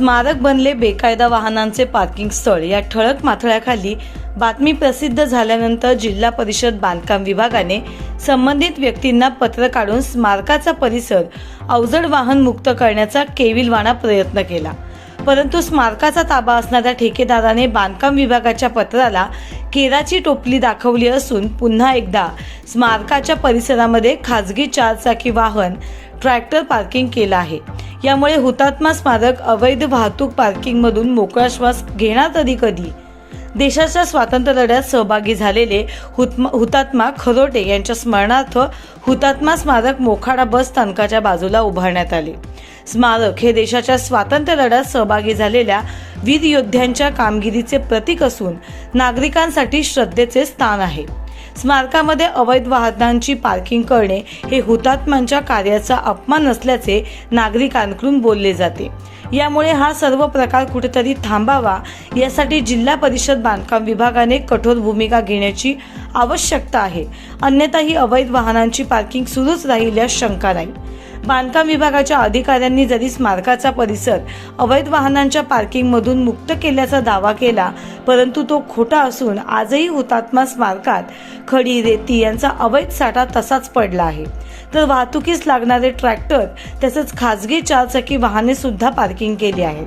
स्मारक बनले बेकायदा वाहनांचे पार्किंग स्थळ. या ठळक माथळ्याखाली बातमी प्रसिद्ध झाल्यानंतर जिल्हा परिषद बांधकाम विभागाने संबंधित व्यक्तींना पत्र काढून स्मारकाचा परिसर अवजड वाहन मुक्त करण्याचा केविलवाणा प्रयत्न केला. परंतु स्मारकाचा ताबा असणाऱ्या ठेकेदाराने बांधकाम विभागाच्या पत्राला केराची टोपली दाखवली असून पुन्हा एकदा स्मारकाच्या परिसरामध्ये खाजगी चारचाकी वाहन ट्रॅक्टर पार्किंग केलं आहे. यामुळे हुतात्मा स्मारक अवैध वाहतूक पार्किंगमधून मोकळा श्वास घेणार तरी कधी? देशाच्या स्वातंत्र्य लढ्यात सहभागी झालेले हुतम हुतात्मा खरोटे यांच्या स्मरणार्थ हुतात्मा स्मारक मोखाडा बस स्थानकाच्या बाजूला उभारण्यात आले. स्मारक हे देशाच्या स्वातंत्र्य लढ्यात सहभागी झालेल्या वीर योद्ध्यांच्या कामगिरीचे प्रतीक असून नागरिकांसाठी श्रद्धेचे स्थान आहे. स्मारकामध्ये अवैध वाहनांची पार्किंग करणे हे हुतात्म्यांच्या कार्याचा अपमान असल्याचे नागरिकांकडून बोलले जाते. यामुळे हा सर्व प्रकार कुठेतरी थांबावा यासाठी जिल्हा परिषद बांधकाम विभागाने कठोर भूमिका घेण्याची आवश्यकता आहे. अन्यथा ही अवैध वाहनांची पार्किंग सुरूच राहील शंका नाही. बांधकाम विभागाच्या अधिकाऱ्यांनी जरी स्मारकाचा परिसर अवैध वाहनांच्या पार्किंगमधून मुक्त केल्याचा दावा केला परंतु तो खोटा असून आजही हुतात्मा स्मारकात खडी रेती यांचा अवैध साठा तसाच पडला आहे. तर वाहतुकीस लागणारे ट्रॅक्टर तसेच खाजगी चारचाकी वाहने सुद्धा पार्किंग केली आहेत.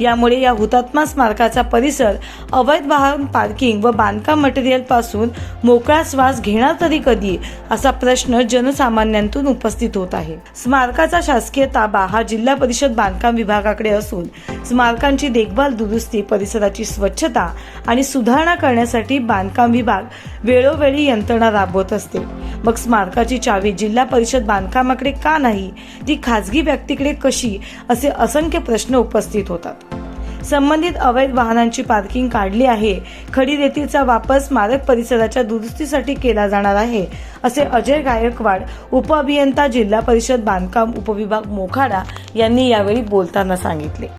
यामुळे या हुतात्मा स्मारकाचा परिसर अवैध वाहन पार्किंग व बांधकाम मटेरियलपासून मोकळा श्वास घेणार तरी कधी? असा प्रश्न जनसामान्यांतून उपस्थित होत आहे. स्मारकाचा शासकीय ताबा हा जिल्हा परिषद बांधकाम विभागाकडे असून स्मारकांची देखभाल दुरुस्ती परिसराची स्वच्छता आणि सुधारणा करण्यासाठी बांधकाम विभाग वेळोवेळी यंत्रणा राबवत असते. मग स्मारकाची चावी जिल्हा परिषद बांधकामाकडे का नाही? ती खाजगी व्यक्तीकडे कशी? असे असंख्य प्रश्न उपस्थित होतात. संबंधित अवैध वाहनांची पार्किंग काढली आहे. खडी रेतीचा वापर स्मारक परिसराच्या दुरुस्तीसाठी केला जाणार आहे असे अजय गायकवाड उपअभियंता जिल्हा परिषद बांधकाम उपविभाग मोखाडा यांनी यावेळी बोलताना सांगितले.